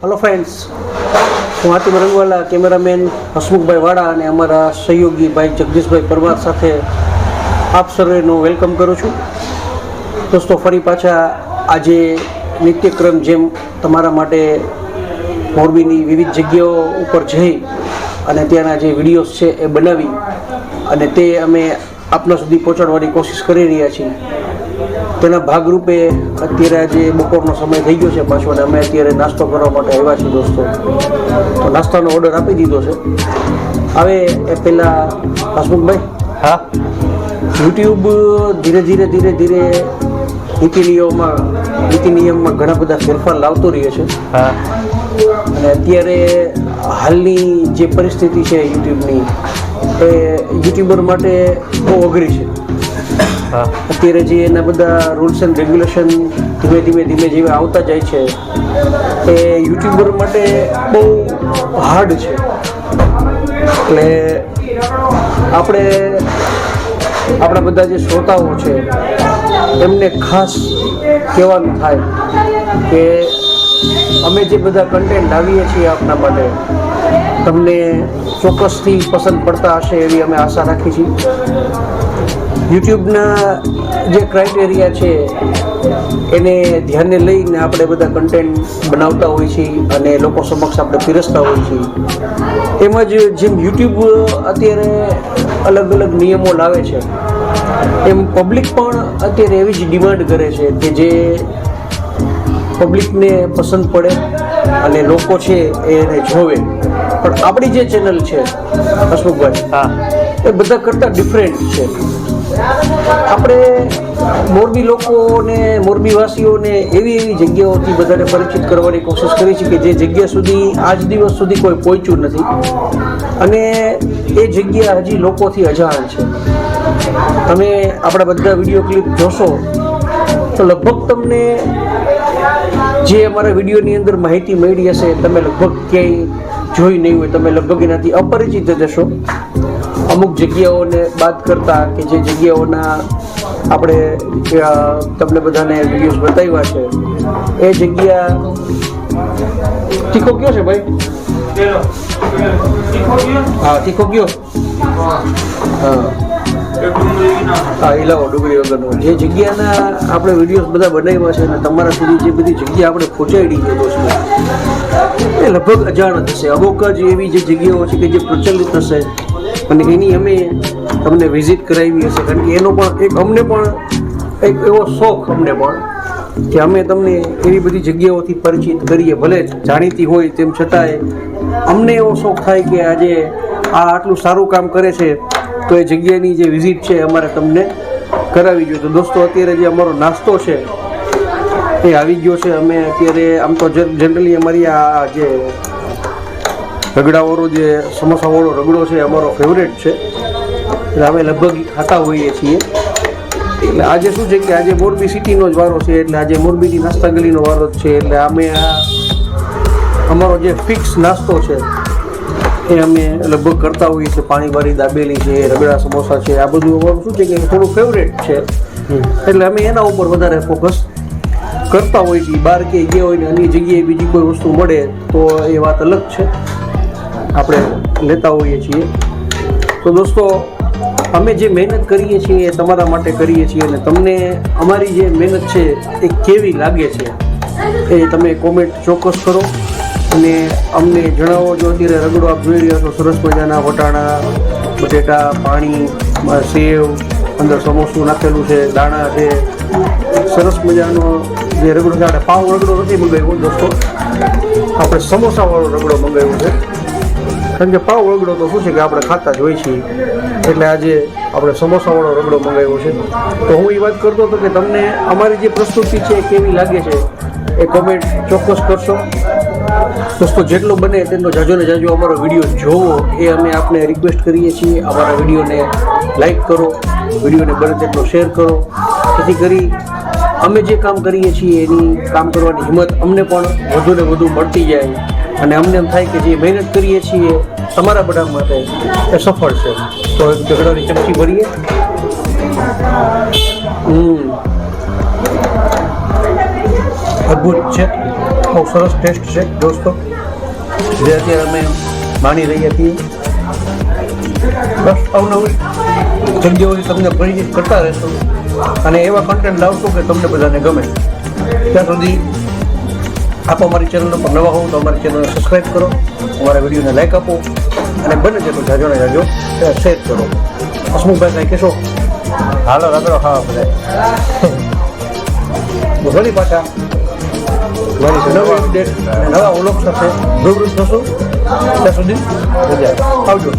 Hello friends હું Hatim રંગવાલા, cameraman Hasmukhbhai વાડા અને અમારા સહયોગી ભાઈ જગદીશભાઈ પરમાર સાથે આપ સર્વેનું વેલકમ કરું છું. દોસ્તો, ફરી પાછા આજે નિત્યક્રમ જેમ તમારા માટે મોરબીની વિવિધ જગ્યાઓ ઉપર જઈ અને ત્યાંના જે વિડીયોઝ છે એ બનાવી અને તે અમે આપના સુધી પહોંચાડવાની કોશિશ કરી રહ્યા છીએ. તેના ભાગરૂપે અત્યારે આજે બપોરનો સમય થઈ ગયો છે પાછો અને અમે અત્યારે નાસ્તો કરવા માટે આવ્યા છીએ દોસ્તો. તો નાસ્તાનો ઓર્ડર આપી દીધો છે. હવે એ પહેલાં હસમુખભાઈ હા. યુટ્યુબ ધીરે ધીરે ધીરે ધીરે નીતિ નિયમમાં નીતિ નિયમમાં ઘણા બધા ફેરફાર લાવતો રહ્યો છે. હા. અને અત્યારે હાલની જે પરિસ્થિતિ છે યુટ્યુબની એ યુટ્યુબર માટે બહુ અઘરી છે. અત્યારે જે એના બધા રૂલ્સ એન્ડ રેગ્યુલેશન ધીમે ધીમે ધીમે ધીમે આવતા જાય છે, એ યુટ્યુબર માટે બહુ હાર્ડ છે. એટલે આપણે આપણા બધા જે શ્રોતાઓ છે, એમને ખાસ કહેવાનું થાય કે અમે જે બધા કન્ટેન્ટ લાવીએ છીએ આપના માટે, તમને ચોક્કસથી પસંદ પડતા હશે એવી અમે આશા રાખી છીએ. યુટ્યુબના જે ક્રાઇટેરિયા છે એને ધ્યાને લઈને આપણે બધા કન્ટેન્ટ બનાવતા હોઈએ છીએ અને લોકો સમક્ષ આપણે પીરસતા હોઈએ છીએ તેમજ જેમ યુટ્યુબ અત્યારે અલગ અલગ નિયમો લાવે છે એમ પબ્લિક પણ અત્યારે એવી જ ડિમાન્ડ કરે છે કે જે પબ્લિકને પસંદ પડે અને લોકો છે એને જોવે. પણ આપણી જે ચેનલ છે હસમુખભાઈ હા. એ બધા કરતાં ડિફરન્ટ છે. આપણે મોરબી લોકોને, મોરબીવાસીઓને એવી એવી જગ્યાઓથી બધાને પરિચિત કરવાની કોશિશ કરી છે કે જે જગ્યા સુધી, આજ દિવસ સુધી કોઈ પહોંચ્યું નથી. અને એ જગ્યા હજી લોકોથી અજાણ છે. તમે આપણા બધા વીડિયો ક્લિપ જોશો, તો લગભગ તમને જે અમારા વિડીયોની અંદર માહિતી મળી હશે, તમે લગભગ ક્યાંય જોઈ નહીં હોય, તમે લગભગ એનાથી અપરિચિત જશો અમુક જગ્યાઓને બાદ કરતા કે જે જગ્યાઓના આપણે તમને બધાને વિડીયોઝ બતાવ્યા છે, એ જગ્યા તીખો કયો છે ભાઈ? હા તીખો કયો? હા. એ લાવો ડુંગળી વગરનો. જે જગ્યાના આપણે વિડીયોઝ બધા બનાવ્યા છે અને તમારા સુધી જે બધી જગ્યા આપણે પહોંચાડી છે દોસ્તો, એ લગભગ અજાણ હશે. અમુક જ એવી જે જગ્યાઓ છે કે જે પ્રચલિત હશે. અને એની અમે તમને વિઝિટ કરાવી હશે. કારણ કે એનો પણ એક અમને પણ એક એવો શોખ અમને પણ કે અમે તમને એવી બધી જગ્યાઓથી પરિચિત કરીએ. ભલે જાણીતી હોય તેમ છતાંય અમને એવો શોખ થાય કે આજે આ આટલું સારું કામ કરે છે, તો એ જગ્યાની જે વિઝિટ છે અમારે તમને કરાવી જોઈએ તો દોસ્તો, અત્યારે જે અમારો નાસ્તો છે એ આવી ગયો છે. અમે અત્યારે આમ તો જનરલી અમારી આ જે રગડાવાળો જે સમોસાવાળો રગડો છે અમારો ફેવરેટ છે. એટલે અમે લગભગ ખાતા હોઈએ છીએ. એટલે આજે શું છે કે આજે મોરબી સિટીનો જ વારો છે, એટલે આજે મોરબીની નાસ્તા ગલીનો વારો જ છે, એટલે અમે આ અમારો જે ફિક્સ નાસ્તો છે, એ અમે લગભગ કરતા હોઈએ છીએ. પાણીવાળી દાબેલી છે, રગડા સમોસા છે, આ બધું અમારું શું છે કે થોડું ફેવરેટ છે. એટલે અમે એના ઉપર વધારે ફોકસ કરતા હોઈએ છીએ. બહાર કે ગયા હોય ને અન્ય જગ્યાએ બીજી કોઈ વસ્તુ મળે તો એ વાત અલગ છે. આપણે લેતા હોઈએ છીએ. તો દોસ્તો, અમે જે મહેનત કરીએ છીએ એ તમારા માટે કરીએ છીએ અને તમને અમારી જે મહેનત છે એ કેવી લાગે છે એ તમે કોમેન્ટ ચોક્કસ કરો. અને અમને જણાવો, જો અત્યારે રગડો આપ જોઈ રહ્યા છો, સરસ મજાના વટાણા, બટેટા, પાણી સેવ, અંદર સમોસું નાખેલું છે, દાણા છે. સરસ મજાનો જે રગડો છે, આપણે પાવ રગડો નથી મંગાવ્યો દોસ્તો. આપણે સમોસાવાળો રગડો મંગાવ્યો છે. કારણ પાવ રગડો તો શું છે કે આપણે ખાતા જ હોય છીએ. એટલે આજે આપણે સમોસાવાળો રગડો મંગાવ્યો છે. તો હું એ વાત કરતો હતો કે તમને અમારી જે પ્રસ્તુતિ છે એ કેવી લાગે છે એ કોમેન્ટ ચોક્કસ કરશો. દોસ્તો, જેટલો બને તેટલો જાજો ને જાજો અમારો વીડિયો જોવો. એ અમે આપને રિક્વેસ્ટ કરીએ છીએ. અમારા વિડીયોને લાઈક કરો. વિડીયોને બને તેટલો શેર કરો. જેથી કરી અમે જે કામ કરીએ છીએ એની કામ કરવાની હિંમત અમને પણ વધુ ને વધુ મળતી જાય. અને અમને એમ થાય કે જે મહેનત કરીએ છીએ તમારા બધા માટે એ સફળ છે. તો એક ઝઘડાની ચમચી ભરીએ. અદ્ભુત છે. બહુ સરસ ટેસ્ટ છે, દોસ્તો. જે અત્યારે અમે માણી રહ્યા છીએ. બસ અવનવી જગ્યાઓથી તમને પરિચિત કરતા રહેશું. અને એવા કન્ટેન્ટ લાવશું કે તમને બધાને ગમે. ત્યાં સુધી આપ અમારી ચેનલ પર નવા હોવ તો અમારી ચેનલને સબસ્ક્રાઈબ કરો, અમારા વિડીયોને લાઈક આપો અને બને જેટલું જાજો ને જાજો શેર કરો. હસમુખભાઈ કાંઈ કહેશો હાલો રગડો ખાવા બધા. ફરી પાછા. મારી નવા અપડેટ નવા ઓલોક સાથે રૂબરૂ થશું. ત્યાં સુધી આવજો.